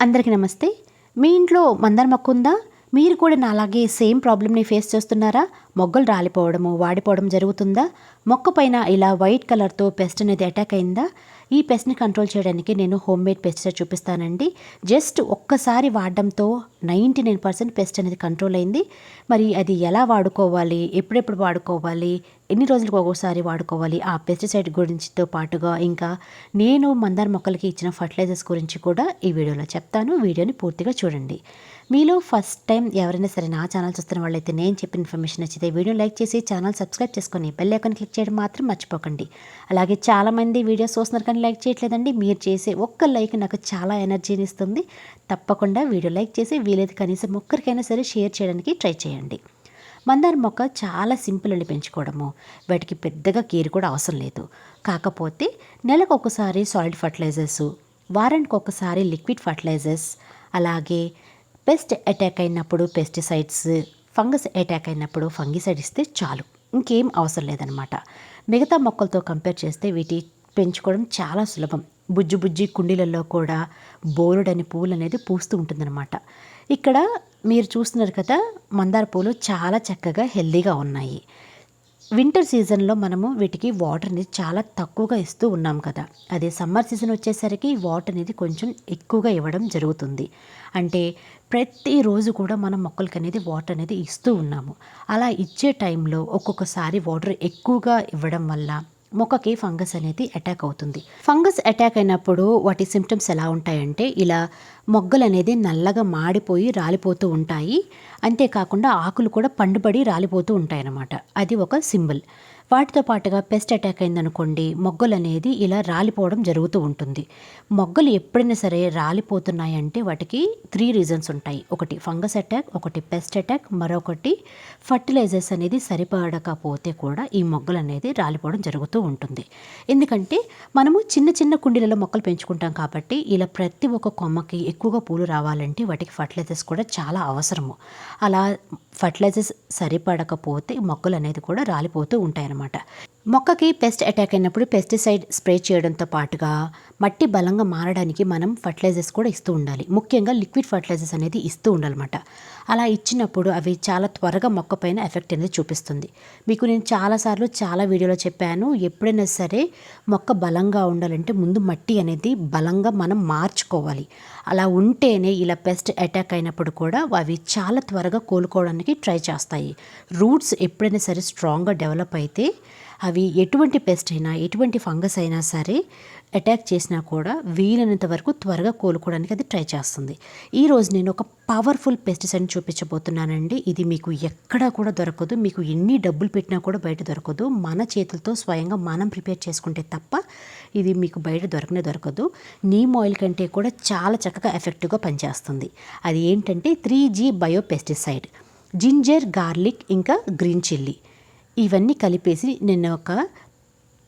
అందరికీ నమస్తే. మీ ఇంట్లో మందార మొక్క ఉందా? మీరు కూడా నాలాగే సేమ్ ప్రాబ్లమ్ని ఫేస్ చేస్తున్నారా? మొగ్గలు రాలిపోవడము వాడిపోవడం జరుగుతుందా? మొక్క పైన ఇలా వైట్ కలర్తో పెస్ట్ అనేది అటాక్ అయిందా? ఈ పెస్ట్ని కంట్రోల్ చేయడానికి నేను హోమ్ మేడ్ పెస్టిసైడ్ చూపిస్తానండి. జస్ట్ ఒక్కసారి వాడడంతో నైంటీ నైన్ పర్సెంట్ పెస్ట్ అనేది కంట్రోల్ అయింది. మరి అది ఎలా వాడుకోవాలి? ఎప్పుడెప్పుడు వాడుకోవాలి? ఎన్ని రోజులకు ఒకసారి వాడుకోవాలి? ఆ పెస్టిసైడ్ గురించితో పాటుగా ఇంకా నేను మందార మొక్కలకి ఇచ్చిన ఫర్టిలైజర్స్ గురించి కూడా ఈ వీడియోలో చెప్తాను. వీడియోని పూర్తిగా చూడండి. మీలో ఫస్ట్ టైం ఎవరైనా సరే నా ఛానల్ చూస్తున్న వాళ్ళైతే నేను చెప్పిన ఇన్ఫర్మేషన్ నచ్చితే వీడియో లైక్ చేసి ఛానల్ సబ్స్క్రైబ్ చేసుకొని బెల్ ఐకాన్ క్లిక్ చేయడం మాత్రం మర్చిపోకండి. అలాగే చాలామంది వీడియోస్ చూస్తున్నారు కానీ లైక్ చేయట్లేదండి. మీరు చేసే ఒక్క లైక్ నాకు చాలా ఎనర్జీని ఇస్తుంది. తప్పకుండా వీడియో లైక్ చేసి వీలైతే కనీసం ఒక్కరికైనా సరే షేర్ చేయడానికి ట్రై చేయండి. మందార మొక్క చాలా సింపుల్ అండి పెంచుకోవడము. వాటికి పెద్దగా కేర్ కూడా అవసరం లేదు. కాకపోతే నెలకు ఒకసారి సాలిడ్ ఫర్టిలైజర్స్ వారానికి ఒకసారి లిక్విడ్ ఫర్టిలైజర్స్ అలాగే పెస్ట్ అటాక్ అయినప్పుడు పెస్టిసైడ్స్ ఫంగస్ అటాక్ అయినప్పుడు ఫంగిసైడ్ ఇస్తే చాలు. ఇంకేం అవసరం లేదనమాట మిగతా మొక్కలతో కంపేర్ చేస్తే వీటి పెంచుకోవడం చాలా సులభం. బుజ్జి బుజ్జి కుండీలలో కూడా బోరుడని పూలు అనేది పూస్తూ ఉంటుందన్నమాట. ఇక్కడ మీరు చూస్తున్నారు కదా మందార పూలు చాలా చక్కగా హెల్దీగా ఉన్నాయి. వింటర్ సీజన్లో మనము వీటికి వాటర్ అనేది చాలా తక్కువగా ఇస్తూ ఉన్నాం కదా. అదే సమ్మర్ సీజన్ వచ్చేసరికి వాటర్ అనేది కొంచెం ఎక్కువగా ఇవ్వడం జరుగుతుంది. అంటే ప్రతిరోజు కూడా మనం మొక్కలకి అనేది వాటర్ అనేది ఇస్తూ ఉన్నాము. అలా ఇచ్చే టైంలో ఒక్కొక్కసారి వాటర్ ఎక్కువగా ఇవ్వడం వల్ల మొక్కకి ఫంగస్ అనేది అటాక్ అవుతుంది. ఫంగస్ అటాక్ అయినప్పుడు వాటి సిమ్టమ్స్ ఎలా ఉంటాయంటే ఇలా మొగ్గలు అనేది నల్లగా మాడిపోయి రాలిపోతూ ఉంటాయి. అంతేకాకుండా ఆకులు కూడా పండుబడి రాలిపోతూ ఉంటాయి అన్నమాట అది ఒక సింబల్. వాటితో పాటుగా పెస్ట్ అటాక్ అయిందనుకోండి మొగ్గలు అనేది ఇలా రాలిపోవడం జరుగుతూ ఉంటుంది. మొగ్గలు ఎప్పుడైనా సరే రాలిపోతున్నాయంటే వాటికి త్రీ రీజన్స్ ఉంటాయి. ఒకటి ఫంగస్ అటాక్ ఒకటి పెస్ట్ అటాక్ మరొకటి ఫర్టిలైజర్స్ అనేది సరిపడకపోతే కూడా ఈ మొగ్గలు అనేది రాలిపోవడం జరుగుతూ ఉంటుంది. ఎందుకంటే మనము చిన్న చిన్న కుండీలలో మొక్కలు పెంచుకుంటాం కాబట్టి ఇలా ప్రతి ఒక్క కొమ్మకి ఎక్కువగా పూలు రావాలంటే వాటికి ఫర్టిలైజర్స్ కూడా చాలా అవసరము. అలా ఫర్టిలైజర్స్ సరిపడకపోతే మొక్కలు అనేది కూడా రాలిపోతూ ఉంటాయన్నమాట. అనమాట మొక్కకి పెస్ట్ అటాక్ అయినప్పుడు పెస్టిసైడ్ స్ప్రే చేయడంతో పాటుగా మట్టి బలంగా మారడానికి మనం ఫర్టిలైజర్స్ కూడా ఇస్తూ ఉండాలి. ముఖ్యంగా లిక్విడ్ ఫర్టిలైజర్స్ అనేది ఇస్తూ ఉండాలన్నమాట. అలా ఇచ్చినప్పుడు అవి చాలా త్వరగా మొక్క పైన ఎఫెక్ట్ అనేది చూపిస్తుంది. మీకు నేను చాలాసార్లు చాలా వీడియోలో చెప్పాను ఎప్పుడైనా సరే మొక్క బలంగా ఉండాలంటే ముందు మట్టి అనేది బలంగా మనం మార్చుకోవాలి. అలా ఉంటేనే ఇలా పెస్ట్ అటాక్ అయినప్పుడు కూడా అవి చాలా త్వరగా కోలుకోవడానికి ట్రై చేస్తాయి. రూట్స్ ఎప్పుడైనా సరే స్ట్రాంగ్గా డెవలప్ అయితే అవి ఎటువంటి పెస్ట్ అయినా ఎటువంటి ఫంగస్ అయినా సరే అటాక్ చేసినా కూడా వీలైనంత వరకు త్వరగా కోలుకోవడానికి అది ట్రై చేస్తుంది. ఈరోజు నేను ఒక పవర్ఫుల్ పెస్టిసైడ్ చూపించబోతున్నానండి. ఇది మీకు ఎక్కడా కూడా దొరకదు. మీకు ఎన్ని డబ్బులు పెట్టినా కూడా బయట దొరకదు. మన చేతులతో స్వయంగా మనం ప్రిపేర్ చేసుకుంటే తప్ప ఇది మీకు బయట దొరకనే దొరకదు. నీమ్ ఆయిల్ కంటే కూడా చాలా చక్కగా ఎఫెక్టివ్గా పనిచేస్తుంది. అది ఏంటంటే three G bio pesticide ginger garlic ఇంకా గ్రీన్ చిల్లీ ఇవన్నీ కలిపేసి నేను ఒక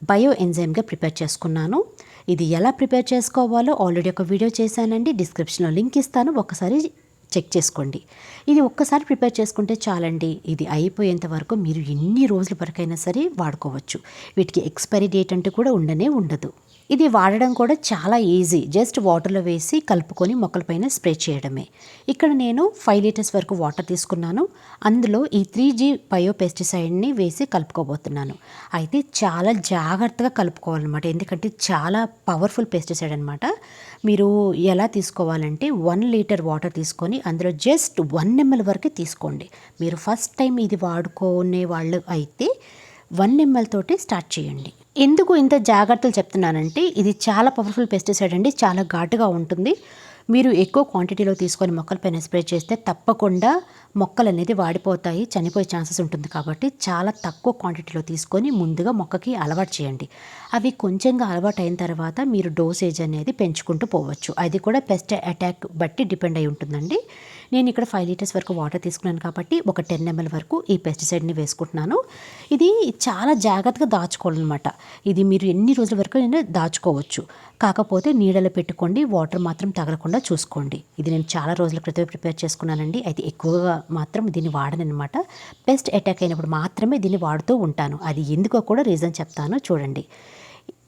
బయో ఎంజైమ్గా ప్రిపేర్ చేసుకున్నాను. ఇది ఎలా ప్రిపేర్ చేసుకోవాలో ఆల్రెడీ ఒక వీడియో చేశానండి. డిస్క్రిప్షన్లో లింక్ ఇస్తాను. ఒకసారి చెక్ చేసుకోండి. ఇది ఒక్కసారి ప్రిపేర్ చేసుకుంటే చాలండి. ఇది అయిపోయేంత వరకు మీరు ఎన్ని రోజుల వరకైనా సరే వాడుకోవచ్చు. వీటికి ఎక్స్పైరీ డేట్ అంటూ కూడా ఉండనే ఉండదు. ఇది వాడడం కూడా చాలా ఈజీ. జస్ట్ వాటర్లో వేసి కలుపుకొని మొక్కలపైన స్ప్రే చేయడమే. ఇక్కడ నేను ఫైవ్ లీటర్స్ వరకు వాటర్ తీసుకున్నాను. అందులో ఈ త్రీ జీ బయో పెస్టిసైడ్ని వేసి కలుపుకోబోతున్నాను. అయితే చాలా జాగ్రత్తగా కలుపుకోవాలన్నమాట. ఎందుకంటే చాలా పవర్ఫుల్ పెస్టిసైడ్ అనమాట మీరు ఎలా తీసుకోవాలంటే వన్ లీటర్ వాటర్ తీసుకొని అందులో జస్ట్ వన్ ఎంఎల్ వరకు తీసుకోండి. మీరు ఫస్ట్ టైం ఇది వాడుకునే వాళ్ళు అయితే వన్ ఎంఎల్ తోటి స్టార్ట్ చేయండి. ఎందుకు ఇంత జాగ్రత్తలు చెప్తున్నానంటే ఇది చాలా పవర్ఫుల్ పెస్టిసైడ్ అండి చాలా ఘాటుగా ఉంటుంది. మీరు ఎక్కువ క్వాంటిటీలో తీసుకొని మొక్కలపైన స్ప్రే చేస్తే తప్పకుండా మొక్కలు అనేది వాడిపోతాయి చనిపోయే ఛాన్సెస్ ఉంటుంది కాబట్టి చాలా తక్కువ క్వాంటిటీలో తీసుకొని ముందుగా మొక్కకి అలవాటు చేయండి. అవి కొంచెంగా అలవాటు అయిన తర్వాత మీరు డోసేజ్ అనేది పెంచుకుంటూ పోవచ్చు. అది కూడా పెస్ట్ అటాక్ బట్టి డిపెండ్ అయి ఉంటుందండి. నేను ఇక్కడ ఫైవ్ లీటర్స్ వరకు వాటర్ తీసుకున్నాను కాబట్టి ఒక టెన్ ఎంఎల్ వరకు ఈ పెస్టిసైడ్ని వేసుకుంటున్నాను. ఇది చాలా జాగ్రత్తగా దాచుకోవాలన్నమాట. ఇది మీరు ఎన్ని రోజుల వరకు నేను దాచుకోవచ్చు. కాకపోతే నీడలో పెట్టుకోండి వాటర్ మాత్రం తగలకుండా చూసుకోండి. ఇది నేను చాలా రోజుల క్రితమే ప్రిపేర్ చేసుకున్నానండి. అయితే ఎక్కువగా మాత్రం దీన్ని వాడనమాట పెస్ట్ అటాక్ అయినప్పుడు మాత్రమే దీన్ని వాడుతూ ఉంటాను. అది ఎందుకో కూడా రీజన్ చెప్తాను. చూడండి.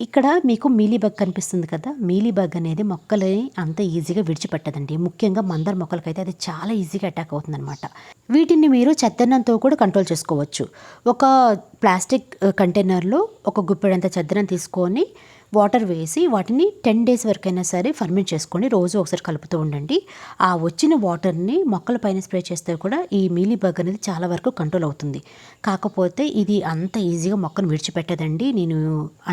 ఇక్కడ మీకు మీలీబగ్ కనిపిస్తుంది కదా. మీలీబగ్ అనేది మొక్కలని అంత ఈజీగా విడిచిపెట్టదండి. ముఖ్యంగా మందర మొక్కలకైతే అది చాలా ఈజీగా అటాక్ అవుతుందన్నమాట. వీటిని మీరు చెద్దన్నంతో కూడా కంట్రోల్ చేసుకోవచ్చు. ఒక ప్లాస్టిక్ కంటైనర్లో uh, ఒక గుప్పెడంత చెద్దనం తీసుకొని వాటర్ వేసి వాటిని టెన్ డేస్ వరకైనా సరే ఫర్మెంట్ చేసుకొని రోజు ఒకసారి కలుపుతూ ఉండండి. ఆ వచ్చిన వాటర్ని మొక్కల పైన స్ప్రే చేస్తే కూడా ఈ మీలీ బగ్ అనేది చాలా వరకు కంట్రోల్ అవుతుంది. కాకపోతే ఇది అంత ఈజీగా మొక్కను విడిచిపెట్టదండి. నేను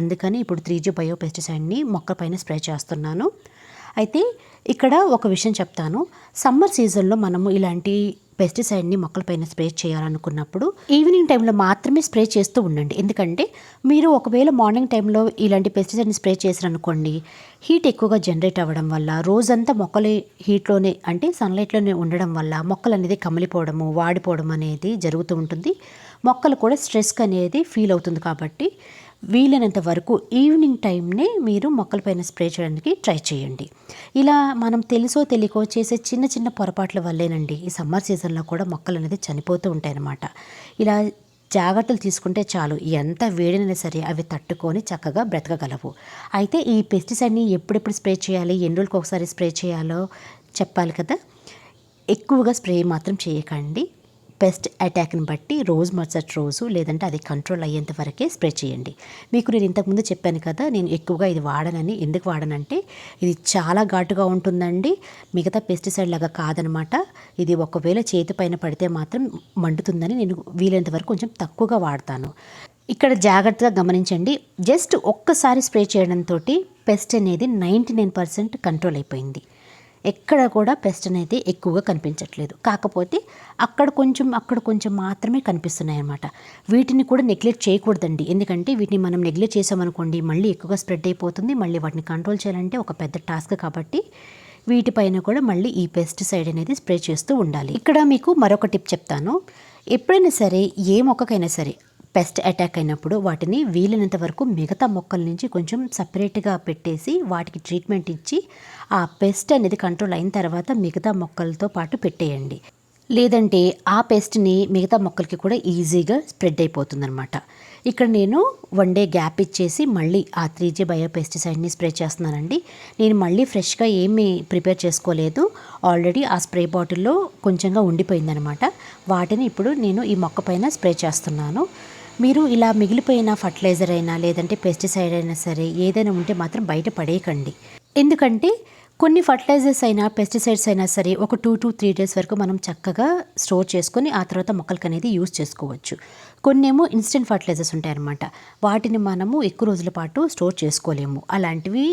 అందుకని ఇప్పుడు ఇప్పుడు త్రీ జీ బయో పెస్టిసైడ్ని మొక్క పైన స్ప్రే చేస్తున్నాను. అయితే ఇక్కడ ఒక విషయం చెప్తాను. సమ్మర్ సీజన్లో మనము ఇలాంటి పెస్టిసైడ్ని మొక్కలపైన స్ప్రే చేయాలనుకున్నప్పుడు ఈవినింగ్ టైంలో మాత్రమే స్ప్రే చేస్తూ ఉండండి. ఎందుకంటే మీరు ఒకవేళ మార్నింగ్ టైంలో ఇలాంటి పెస్టిసైడ్ని స్ప్రే చేశారనుకోండి హీట్ ఎక్కువగా జనరేట్ అవ్వడం వల్ల రోజంతా మొక్కలు హీట్లోనే అంటే సన్లైట్లోనే ఉండడం వల్ల మొక్కలు అనేది కమిలిపోవడము వాడిపోవడం అనేది జరుగుతూ ఉంటుంది. మొక్కలు కూడా స్ట్రెస్ అనేది ఫీల్ అవుతుంది కాబట్టి వీలైనంత వరకు ఈవినింగ్ టైంనే మీరు మొక్కలపైన స్ప్రే చేయడానికి ట్రై చేయండి. ఇలా మనం తెలుసో తెలియకో చేసే చిన్న చిన్న పొరపాట్ల వల్లేనండి ఈ సమ్మర్ సీజన్లో కూడా మొక్కలు అనేది చనిపోతూ ఉంటాయన్నమాట. ఇలా జాగ్రత్తలు తీసుకుంటే చాలు. ఎంత వేడినైనా సరే అవి తట్టుకొని చక్కగా బ్రతకగలవు. అయితే ఈ పెస్టిసైడ్ని ఎప్పుడెప్పుడు స్ప్రే చేయాలి? ఎన్ని రోజులకు ఒకసారి స్ప్రే చేయాలో చెప్పాలి కదా? ఎక్కువగా స్ప్రే మాత్రం చేయకండి. పెస్ట్ అటాక్ని బట్టి రోజు మరుసటి రోజు లేదంటే అది కంట్రోల్ అయ్యేంత వరకే స్ప్రే చేయండి. మీకు నేను ఇంతకుముందు చెప్పాను కదా నేను ఎక్కువగా ఇది వాడనని. ఎందుకు వాడనంటే ఇది చాలా ఘాటుగా ఉంటుందండి. మిగతా పెస్టిసైడ్ లాగా కాదనమాట. ఇది ఒకవేళ చేతి పైన పడితే మాత్రం మండుతుందని నేను వీలైనంత వరకు కొంచెం తక్కువగా వాడతాను. ఇక్కడ జాగ్రత్తగా గమనించండి. జస్ట్ ఒక్కసారి స్ప్రే చేయడంతో పెస్ట్ అనేది నైంటీ నైన్ పర్సెంట్ కంట్రోల్ అయిపోయింది. ఎక్కడ కూడా పెస్ట్ అనేది ఎక్కువగా కనిపించట్లేదు. కాకపోతే అక్కడ కొంచెం అక్కడ కొంచెం మాత్రమే కనిపిస్తున్నాయి అన్నమాట వీటిని కూడా నెగ్లెక్ట్ చేయకూడదండి. ఎందుకంటే వీటిని మనం నెగ్లెక్ట్ చేసామనుకోండి మళ్ళీ ఎక్కువగా స్ప్రెడ్ అయిపోతుంది. మళ్ళీ వాటిని కంట్రోల్ చేయాలంటే ఒక పెద్ద టాస్క్ కాబట్టి వీటిపైన కూడా మళ్ళీ ఈ పెస్టిసైడ్ అనేది స్ప్రే చేస్తూ ఉండాలి. ఇక్కడ మీకు మరొక టిప్ చెప్తాను. ఎప్పుడైనా సరే ఏ మొక్కకైనా సరే పెస్ట్ అటాక్ అయినప్పుడు వాటిని వీలైనంత వరకు మిగతా మొక్కల నుంచి కొంచెం సపరేట్గా పెట్టేసి వాటికి ట్రీట్మెంట్ ఇచ్చి ఆ పెస్ట్ అనేది కంట్రోల్ అయిన తర్వాత మిగతా మొక్కలతో పాటు పెట్టేయండి. లేదంటే ఆ పెస్ట్ని మిగతా మొక్కలకి కూడా ఈజీగా స్ప్రెడ్ అయిపోతుందన్నమాట. ఇక్కడ నేను వన్ డే గ్యాప్ ఇచ్చేసి మళ్ళీ ఆ త్రీ జీ బయో పెస్టిసైడ్ని స్ప్రే చేస్తున్నానండి. నేను మళ్ళీ ఫ్రెష్గా ఏమీ ప్రిపేర్ చేసుకోలేదు. ఆల్రెడీ ఆ స్ప్రే బాటిల్లో కొంచెంగా ఉండిపోయిందనమాట వాటిని ఇప్పుడు నేను ఈ మొక్క పైన స్ప్రే చేస్తున్నాను. మీరు ఇలా మిగిలిపోయిన ఫర్టిలైజర్ అయినా లేదంటే పెస్టిసైడ్ అయినా సరే ఏదైనా ఉంటే మాత్రం బయట పడేయకండి. ఎందుకంటే కొన్ని ఫర్టిలైజర్స్ అయినా పెస్టిసైడ్స్ అయినా సరే ఒక టూ టు త్రీ డేస్ వరకు మనం చక్కగా స్టోర్ చేసుకొని ఆ తర్వాత మొక్కలకి అనేది యూజ్ చేసుకోవచ్చు. కొన్ని ఏమో ఇన్స్టెంట్ ఫర్టిలైజర్స్ ఉంటాయన్నమాట. వాటిని మనము ఎక్కువ రోజుల పాటు స్టోర్ చేసుకోలేము. అలాంటివి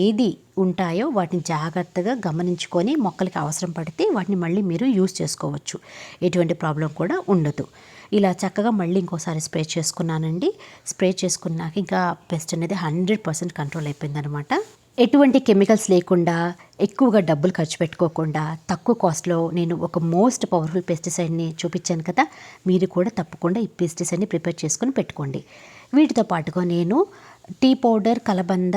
ఏది ఉంటాయో వాటిని జాగ్రత్తగా గమనించుకొని మొక్కలకి అవసరం పడితే వాటిని మళ్ళీ మీరు యూజ్ చేసుకోవచ్చు. ఎటువంటి ప్రాబ్లం కూడా ఉండదు. ఇలా చక్కగా మళ్ళీ ఇంకోసారి స్ప్రే చేసుకున్నానండి. స్ప్రే చేసుకున్నాక ఇంకా పెస్ట్ అనేది హండ్రెడ్ పర్సెంట్ కంట్రోల్ అయిపోయిందనమాట ఎటువంటి కెమికల్స్ లేకుండా ఎక్కువగా డబ్బులు ఖర్చు పెట్టుకోకుండా తక్కువ కాస్ట్లో నేను ఒక మోస్ట్ పవర్ఫుల్ పెస్టిసైడ్ని చూపించాను కదా మీరు కూడా తప్పకుండా ఈ పెస్టిసైడ్ని ప్రిపేర్ చేసుకుని పెట్టుకోండి. వీటితో పాటుగా నేను టీ పౌడర్ కలబంద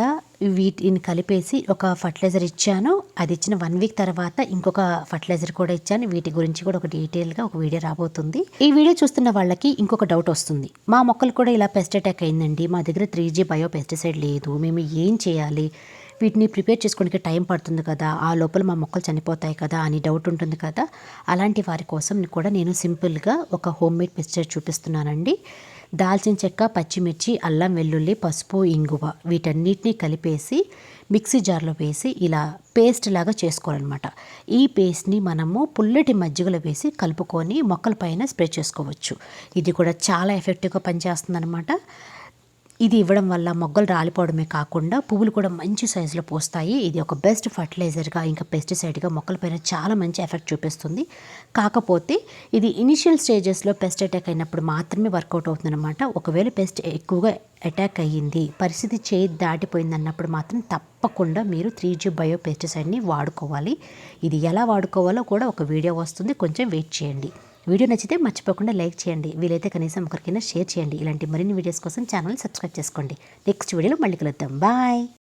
వీటిని కలిపేసి ఒక ఫర్టిలైజర్ ఇచ్చాను. అది ఇచ్చిన వన్ వీక్ తర్వాత ఇంకొక ఫర్టిలైజర్ కూడా ఇచ్చాను. వీటి గురించి కూడా ఒక డీటెయిల్గా ఒక వీడియో రాబోతుంది. ఈ వీడియో చూస్తున్న వాళ్ళకి ఇంకొక డౌట్ వస్తుంది. మా మొక్కలు కూడా ఇలా పెస్ట్ అటాక్ అయిందండి. మా దగ్గర త్రీ జీ బయో పెస్టిసైడ్ లేదు. మేము ఏం చేయాలి? వీటిని ప్రిపేర్ చేసుకోవడానికి టైం పడుతుంది కదా. ఆ లోపల మా మొక్కలు చనిపోతాయి కదా అని డౌట్ ఉంటుంది కదా. అలాంటి వారి కోసం కూడా నేను సింపుల్గా ఒక హోమ్ మేడ్ పెస్టిసైడ్ చూపిస్తున్నానండి. దాల్చిన చెక్క పచ్చిమిర్చి అల్లం వెల్లుల్లి పసుపు ఇంగువ వీటన్నిటిని కలిపేసి మిక్సీ జార్లో వేసి ఇలా పేస్ట్ లాగా చేసుకోవాలన్నమాట. ఈ పేస్ట్ని మనము పుల్లటి మజ్జిగలో వేసి కలుపుకొని మొక్కల పైన స్ప్రే చేసుకోవచ్చు. ఇది కూడా చాలా ఎఫెక్టివ్గా పనిచేస్తుంది అనమాట ఇది ఇవ్వడం వల్ల మొగ్గలు రాలిపోవడమే కాకుండా పువ్వులు కూడా మంచి సైజులో పోస్తాయి. ఇది ఒక బెస్ట్ ఫర్టిలైజర్గా ఇంకా పెస్టిసైడ్గా మొక్కలపైన చాలా మంచి ఎఫెక్ట్ చూపిస్తుంది. కాకపోతే ఇది ఇనిషియల్ స్టేజెస్లో పెస్ట్ అటాక్ అయినప్పుడు మాత్రమే వర్కౌట్ అవుతుందన్నమాట. ఒకవేళ పెస్ట్ ఎక్కువగా అటాక్ అయ్యింది పరిస్థితి చేయి దాటిపోయింది అన్నప్పుడు మాత్రం తప్పకుండా మీరు త్రీ జీ బయో పెస్టిసైడ్ని వాడుకోవాలి. ఇది ఎలా వాడుకోవాలో కూడా ఒక వీడియో వస్తుంది. కొంచెం వెయిట్ చేయండి. వీడియో నచ్చితే మర్చిపోకుండా లైక్ చేయండి. వీలైతే కనీసం ఒకరికైనా షేర్ చేయండి. ఇలాంటి మరిన్ని వీడియోస్ కోసం ఛానల్ సబ్స్క్రైబ్ చేసుకోండి. నెక్స్ట్ వీడియోలో మళ్ళీ కలుద్దాం. బాయ్.